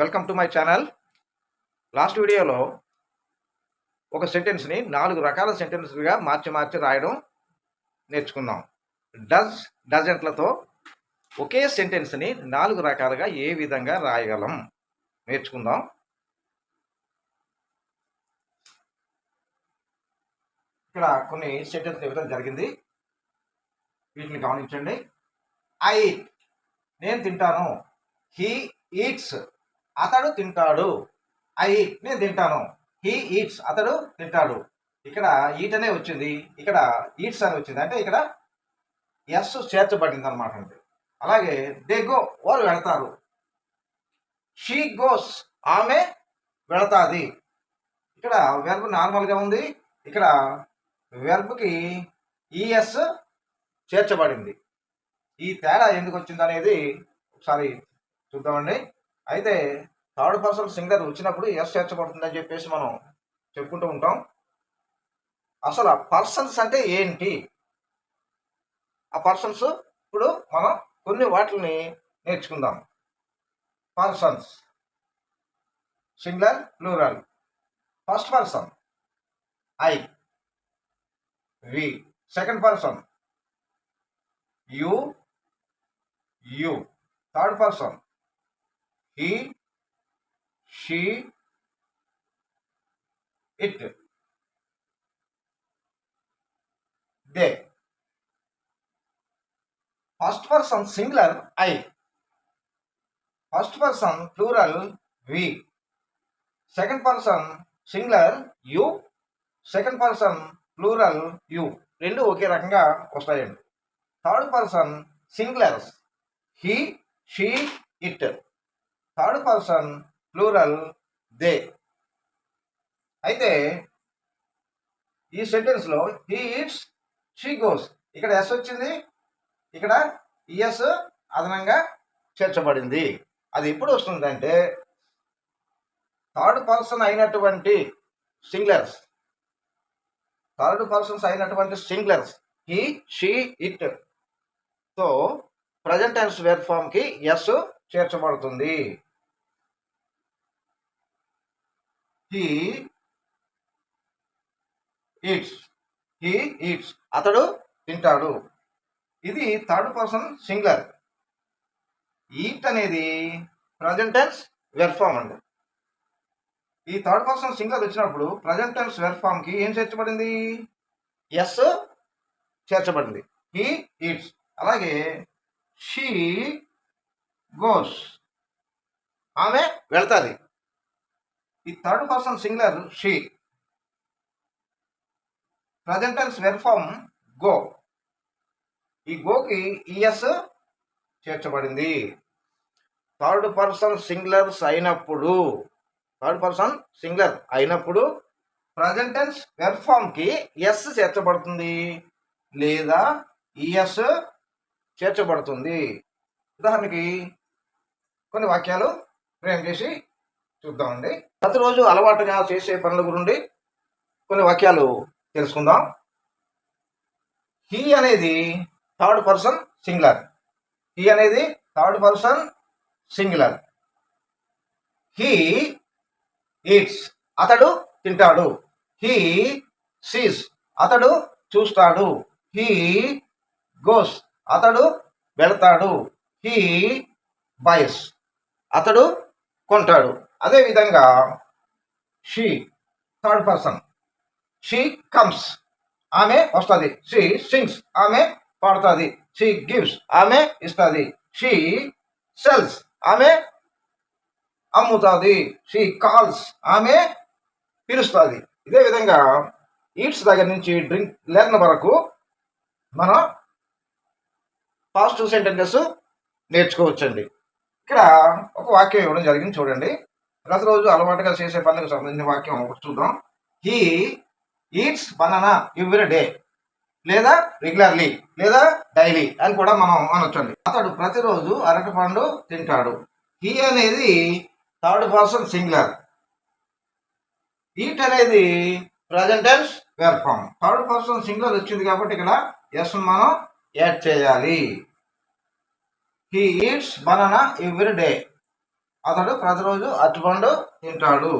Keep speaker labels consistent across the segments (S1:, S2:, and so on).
S1: Welcome to my channel last వీడియోలో ఒక సెంటెన్స్ని నాలుగు రకాల సెంటెన్స్లుగా మార్చి మార్చి రాయడం నేర్చుకుందాం. డజ్ డజంట్లతో ఒకే సెంటెన్స్ని నాలుగు రకాలుగా ఏ విధంగా రాయగలం? నేర్చుకుందాం. ఇక్కడ కొన్ని సెంటెన్స్ ఇవ్వడం జరిగింది. వీటిని గమనించండి. ఐ నేను తింటాను. హీ ఈట్స్ అతడు తింటాడు. ఐ ఈట్ నేను తింటాను. హీ ఈట్స్ అతడు తింటాడు. ఇక్కడ ఈట్ అనే వచ్చింది. ఇక్కడ ఈట్స్ అని వచ్చింది. అంటే ఇక్కడ ఎస్ చేర్చబడింది అనమాట అండి. అలాగే దే గో వారు వెళతారు. షీ గోస్ ఆమె వెళతాది. ఇక్కడ వెర్బ్ నార్మల్గా ఉంది. ఇక్కడ వెర్బ్కి ఈఎస్ చేర్చబడింది. ఈ తేడా ఎందుకు వచ్చింది అనేది ఒకసారి చూద్దామండి. అయితే థర్డ్ పర్సన్ సింగర్ వచ్చినప్పుడు ఎస్ చేర్చబడుతుందని చెప్పేసి మనం చెప్పుకుంటూ ఉంటాం. అసలు ఆ పర్సన్స్ అంటే ఏంటి? ఆ పర్సన్స్ ఇప్పుడు మనం కొన్ని వాటిని నేర్చుకుందాం. Persons. Singular plural. First person. I. We. Second person. You. You. Third person. He, she, it, they. First person singular I. First person plural we. Second person singular you. Second person plural you రెండు ఒకే రకంగా వస్తాయండి third person singulars he she it third person plural they. అయితే ఈ సెంటెన్స్లో he eats she goes ఇక్కడ S వచ్చింది ఇక్కడ ఈఎస్ అదనంగా చేర్చబడింది. అది ఎప్పుడు వస్తుందంటే థర్డ్ పర్సన్ అయినటువంటి సింగులర్స్. థర్డ్ పర్సన్స్ అయినటువంటి సింగులర్స్. హీ షీ ఇట్తో ప్రజెంట్ టెన్స్ వెర్ ఫామ్కి ఎస్ చేర్చబడుతుంది. హీ ఈట్స్ హీ ఈట్స్ అతడు తింటాడు. ఇది థర్డ్ పర్సన్ సింగులర్ ఈట్ అనేది ప్రజెంట్ టెన్స్ వెర్ఫామ్ అండి. ఈ థర్డ్ పర్సన్ సింగులర్ వచ్చినప్పుడు ప్రజెంట్ టెన్స్ వెర్ఫామ్కి ఏం చేర్చబడింది? ఎస్ చేర్చబడింది. హీ ఈట్స్ అలాగే షీ గోస్ ఆమె వెళ్తాది. ఈ third person singular she. Present tense verb form go ఈ గోకి ఈఎస్ చేర్చబడింది. థర్డ్ పర్సన్ సింగులర్స్ అయినప్పుడు థర్డ్ పర్సన్ సింగులర్ అయినప్పుడు ప్రజెంటెన్స్ వెర్ఫామ్కి ఎస్ చేర్చబడుతుంది లేదా ఈఎస్ చేర్చబడుతుంది. ఉదాహరణకి కొన్ని వాక్యాలు ఫ్రేమ్ చేసి చూద్దామండి. ప్రతిరోజు అలవాటుగా చేసే పనుల గురించి కొన్ని వాక్యాలు తెలుసుకుందాం. హీ అనేది థర్డ్ పర్సన్ సింగులర్ హీ అనేది third person singular he eats అతడు తింటాడు. హీ సీస్ అతడు చూస్తాడు. హీ గోస్ అతడు వెళతాడు. హీ బైస్ అతడు కొంటాడు. అదేవిధంగా she third person she comes ఆమె వస్తుంది. షీ సింగ్స్ ఆమె పాడుతుంది. షీ గివ్స్ ఆమె ఇస్తుంది. షీ సెల్స్ ఆమె అమ్ముతుంది. షీ కాల్స్ ఆమె పిలుస్తుంది. ఇదే విధంగా ఈట్స్ దగ్గర నుంచి డ్రింక్ లెర్న్ వరకు మనం పాజిటివ్ సెంటెన్సెస్ నేర్చుకోవచ్చండి. ఇక్కడ ఒక వాక్యం ఇవ్వడం జరిగింది చూడండి. ప్రతిరోజు అలవాటుగా చేసే పనులకు సంబంధించిన వాక్యం ఒకటి చూద్దాం. He eats banana every day లేదా రెగ్యులర్లీ లేదా డైలీ అని కూడా మనం అనొచ్చండి. అతడు ప్రతిరోజు అరటి పండు తింటాడు. హీ అనేది థర్డ్ పర్సన్ సింగులర్ ఈట్ అనేది present tense verb form third person singular వచ్చింది కాబట్టి ఇక్కడ ఎస్ మనం యాడ్ చేయాలి. He eats banana every day అతడు ప్రతిరోజు అరటిపండు తింటాడు.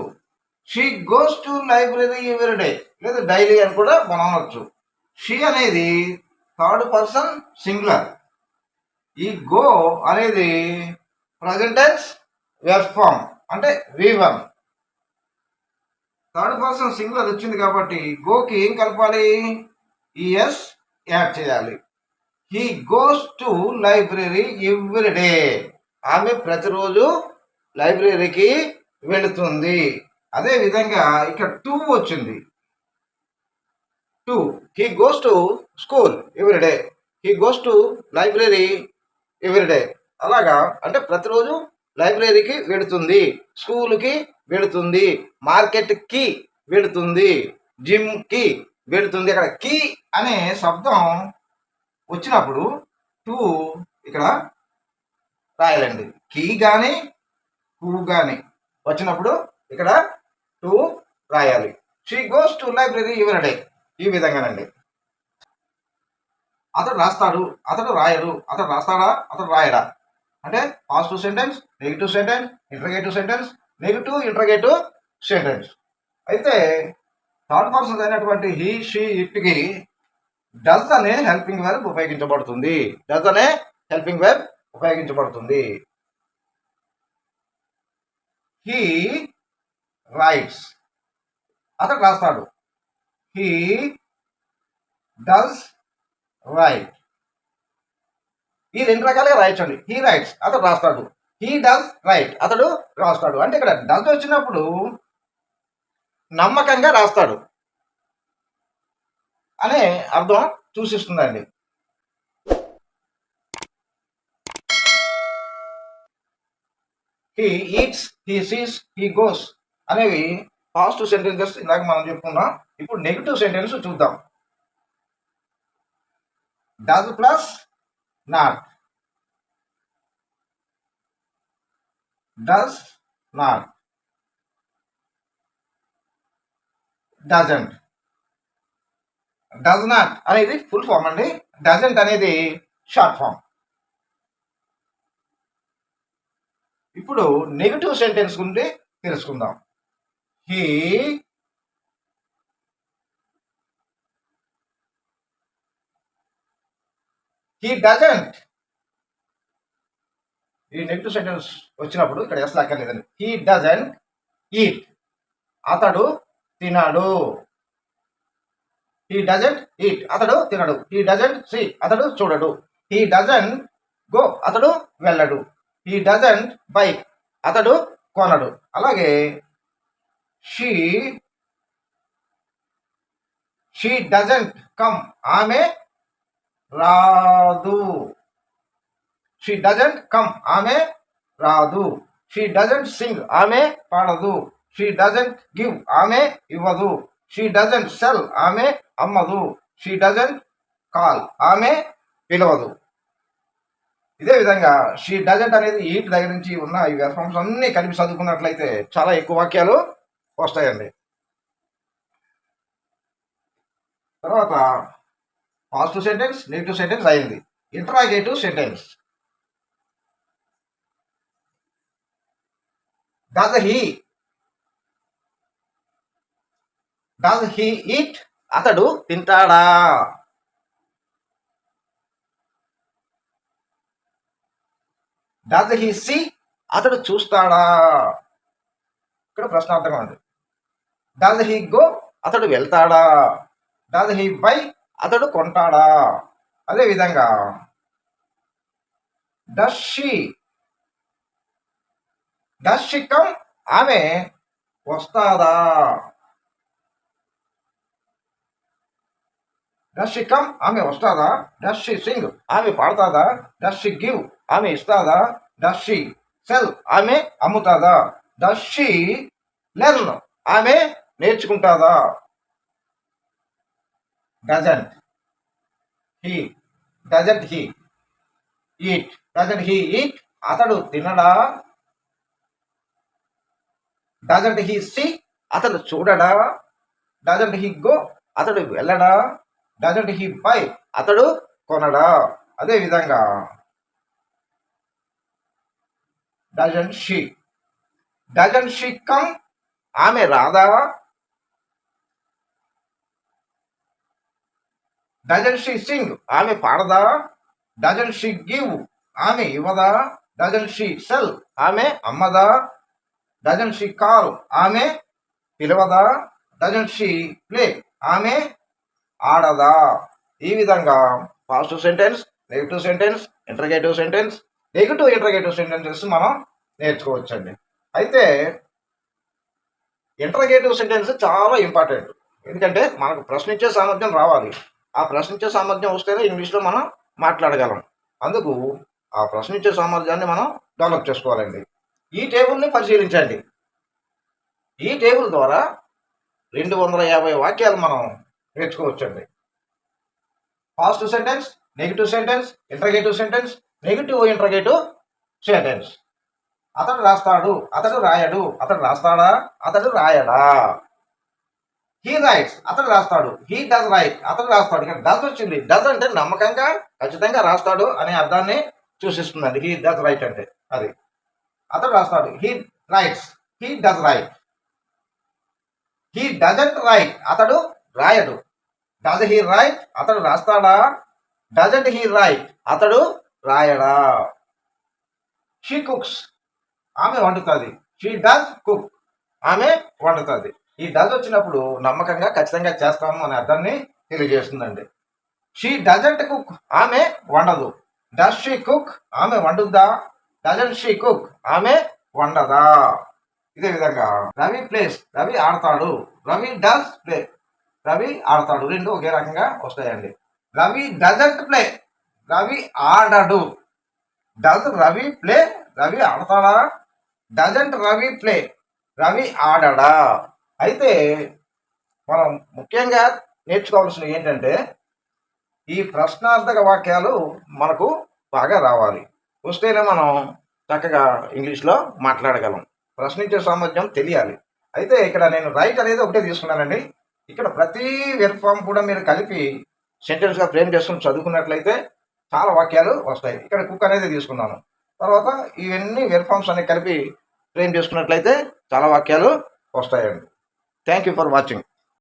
S1: She goes to library every day లేదా డైలీ అని కూడా మనం అనొచ్చు. షీ అనేది థర్డ్ పర్సన్ సింగులర్ ఈ గో అనేది ప్రజెంటెన్స్ వెబ్ ఫామ్ అంటే వివన్ థర్డ్ పర్సన్ సింగులర్ వచ్చింది కాబట్టి గోకి ఏం కలపాలి? ఈఎస్ యాడ్ చేయాలి. He goes to library every day ఆమె ప్రతిరోజు లైబ్రరీకి వెళుతుంది. అదే విధంగా ఇక్కడ టూ వచ్చింది. To he goes to school every day he goes to library every day అలాగా అంటే ప్రతిరోజు లైబ్రరీకి వెళుతుంది. స్కూల్కి వెళుతుంది. మార్కెట్కి వెళుతుంది. జిమ్కి వెళుతుంది. అక్కడ కీ అనే శబ్దం వచ్చినప్పుడు టూ ఇక్కడ రాయాలండి. కీ కానీ టూ కానీ వచ్చినప్పుడు ఇక్కడ టూ రాయాలి. She goes to library every day ఈ విధంగానండి. అతడు రాస్తాడు అతడు రాయడు అతడు రాస్తాడా అతడు రాయడా? అంటే positive sentence negative sentence interrogative sentence negative interrogative sentence అయితే థర్డ్ పర్సన్ అయినటువంటి హీ షీ ఇట్కి డజ్ అనే హెల్పింగ్ వెర్బ్ ఉపయోగించబడుతుంది. డజ్ అనే హెల్పింగ్ వెర్బ్ ఉపయోగించబడుతుంది. హీ రైట్స్ అతడు రాస్తాడు. హీ డస్ రైట్ ఈ రెండు రకాలుగా అండి హీ రైట్స్ అతడు రాస్తాడు. హీ డస్ రైట్ అతడు రాస్తాడు. అంటే ఇక్కడ డస్ వచ్చినప్పుడు నమ్మకంగా రాస్తాడు. అనే అర్థం సూచిస్తుందండి he eats he sees he goes అనేవి పాజిటివ్ సెంటెన్సెస్ ఇందాక మనం చెప్పుకున్నాం. ఇప్పుడు నెగిటివ్ సెంటెన్స్ చూద్దాం. Does plus not does not doesn't does not అనేది ఫుల్ ఫామ్ అండి. డజంట్ అనేది షార్ట్ ఫామ్ ఇప్పుడు నెగిటివ్ సెంటెన్స్ గురించి తెలుసుకుందాం. హీ హీ డజంట్ ఈ నెగిటివ్ సెంటెన్స్ వచ్చినప్పుడు ఇక్కడ ఎస్ లాక్కర్లేదండి. హీ డజంట్ ఈట్ అతడు తినడు. హీ డజంట్ ఈట్ అతడు తినడు. హీ డజంట్ సీ అతడు చూడడు. హీ డజంట్ గో అతడు వెళ్ళడు. హీ డజంట్ బై అతడు కొనడు. అలాగే షీ షీ డజంట్ కమ్ ఆమె రాదు. షీ డజంట్ కమ్ ఆమె రాదు. షీ డజంట్ సింగ్ ఆమె పాడదు. షీ డజంట్ గివ్ ఆమె ఇవ్వదు. షీ డజంట్ సెల్ ఆమె అమ్మదు. షీ డజంట్ కాల్ ఆమె పిలవదు. ఇదే విధంగా షీ డజెంట్ అనేది ఈట్ దగ్గర నుంచి ఉన్న ఈ వెర్ఫామ్స్ అన్నీ కలిపి చదువుకున్నట్లయితే చాలా ఎక్కువ వాక్యాలు వస్తాయండి. తర్వాత పాజిటివ్ సెంటెన్స్ నెగిటివ్ సెంటెన్స్ అయింది. Interrogative sentence does he does he eat అతడు తింటాడా? డజ్ హీ సి అతడు చూస్తాడా? ఇక్కడ ప్రశ్నార్థకం ఉంది డజ్ హీ గో అతడు వెళ్తాడా? డజ్ హీ బై అతడు కొంటాడా? అదే విధంగా does she does she come ఆమె వస్తాదా? డస్ షీ కమ్ ఆమె వస్తాదా? డస్ షీ సింగ్ ఆమె పాడతాదా? డస్ షీ గివ్ ఆమె ఇస్తాదా? డస్ షీ సెల్ ఆమె అమ్ముతాదా? డస్ షీ లెర్న్ ఆమె నేర్చుకుంటాదా? Doesn't he doesn't he eat doesn't he eat అతడు తినడా? డజంట్ హీ సి అతడు చూడడా? డజంట్ హీ గో అతడు వెళ్ళడా? డజంట్ హీ బై అతడు కొనడా. అదే విధంగా doesn't she. Doesn't she come ఆమె రాదా? డజన్ షీ సింగ్ ఆమె పాడదా? డజన్ షీ గివ్ ఆమె ఇవ్వదా? డజన్ షీ సెల్ ఆమె అమ్మదా? డజన్ షీ కాల్ ఆమె పిలవదా? డజన్ షీ ప్లే ఆమె ఆడదా? ఈ విధంగా positive sentence negative sentence interrogative sentence negative interrogative sentences మనం నేర్చుకోవచ్చండి. అయితే ఇంటర్గేటివ్ సెంటెన్స్ చాలా ఇంపార్టెంట్ ఎందుకంటే మనకు ప్రశ్నించే సామర్థ్యం రావాలి. ఆ ప్రశ్నించే సామర్థ్యం వస్తేనే ఇంగ్లీష్లో మనం మాట్లాడగలం. అందుకు ఆ ప్రశ్నించే సామర్థ్యాన్ని మనం డెవలప్ చేసుకోవాలండి. ఈ టేబుల్ని పరిశీలించండి. ఈ టేబుల్ ద్వారా రెండు వందల యాభై వాక్యాలు మనం నేర్చుకోవచ్చండి. Positive sentence negative sentence interrogative sentence negative interrogative sentence అతడు రాస్తాడు అతడు రాయడు అతడు రాస్తాడా అతడు రాయడా? హీ రైట్స్ అతడు రాస్తాడు హీ డస్ రైట్ అతడు రాస్తాడు. ఇక్కడ డస్ వచ్చింది. డస్ అంటే నమ్మకంగా ఖచ్చితంగా రాస్తాడు అనే అర్థాన్ని సూచిస్తుందండి. హీ డస్ రైట్ అంటే అది. అతడు రాస్తాడు he writes he does write he doesn't write అతడు రాయడు. డజ్ హీ రైట్ అతడు రాస్తాడా? డజంట్ హీ రైట్ అతడు రాయడా? షీ కుక్స్ ఆమె వండుతుంది. షీ డజ్ కుక్ ఆమె వండుతుంది. ఈ డజ్ వచ్చినప్పుడు నమ్మకంగా ఖచ్చితంగా చేస్తాము అనే అర్థాన్ని తెలియజేస్తుందండి. షీ డజంట్ కుక్ ఆమె వండదు. డస్ షీ కుక్ ఆమె వండుద్దా? డజంట్ షీ కుక్ ఆమె వండదా? ఇదే విధంగా రవి ప్లేస్ రవి ఆడతాడు. రవి డస్ ప్లే రవి ఆడతాడు. రెండు ఒకే రకంగా వస్తాయండి. రవి డజంట్ ప్లే రవి ఆడడు. డజ్ రవి ప్లే రవి ఆడతాడా? డజంట్ రవి ప్లే రవి ఆడడా? అయితే మనం ముఖ్యంగా నేర్చుకోవాల్సినవి ఏంటంటే ఈ ప్రశ్నార్థక వాక్యాలు మనకు బాగా రావాలి. వస్తేనే మనం చక్కగా ఇంగ్లీష్లో మాట్లాడగలం. ప్రశ్నించే సామర్థ్యం తెలియాలి. అయితే ఇక్కడ నేను రైట్ అనేది ఒకటే తీసుకున్నానండి. ఇక్కడ ప్రతి వెర్ఫామ్ కూడా మీరు కలిపి సెంటెన్స్గా ఫ్రేమ్ చేసుకుని చదువుకున్నట్లయితే చాలా వాక్యాలు వస్తాయి. ఇక్కడ కుక్ అనేది తీసుకున్నాను. తర్వాత ఇవన్నీ వెర్ఫామ్స్ అనేవి కలిపి ఫ్రేమ్ చేసుకున్నట్లయితే చాలా వాక్యాలు వస్తాయండి. Thank you for watching